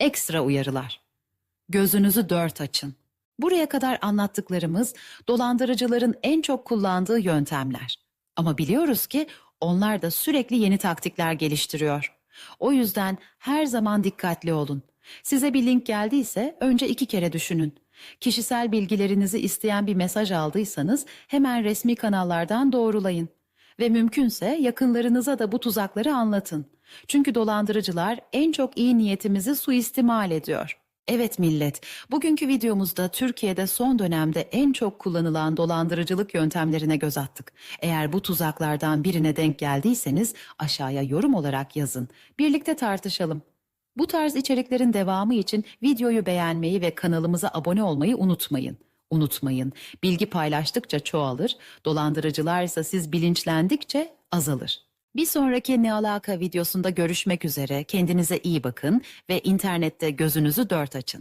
Ekstra uyarılar. Gözünüzü dört açın. Buraya kadar anlattıklarımız dolandırıcıların en çok kullandığı yöntemler. Ama biliyoruz ki onlar da sürekli yeni taktikler geliştiriyor. O yüzden her zaman dikkatli olun. Size bir link geldiyse önce iki kere düşünün. Kişisel bilgilerinizi isteyen bir mesaj aldıysanız hemen resmi kanallardan doğrulayın. Ve mümkünse yakınlarınıza da bu tuzakları anlatın. Çünkü dolandırıcılar en çok iyi niyetimizi suistimal ediyor. Evet millet, bugünkü videomuzda Türkiye'de son dönemde en çok kullanılan dolandırıcılık yöntemlerine göz attık. Eğer bu tuzaklardan birine denk geldiyseniz aşağıya yorum olarak yazın. Birlikte tartışalım. Bu tarz içeriklerin devamı için videoyu beğenmeyi ve kanalımıza abone olmayı unutmayın. Unutmayın, bilgi paylaştıkça çoğalır, dolandırıcılar ise siz bilinçlendikçe azalır. Bir sonraki Ne Alaka videosunda görüşmek üzere, kendinize iyi bakın ve internette gözünüzü dört açın.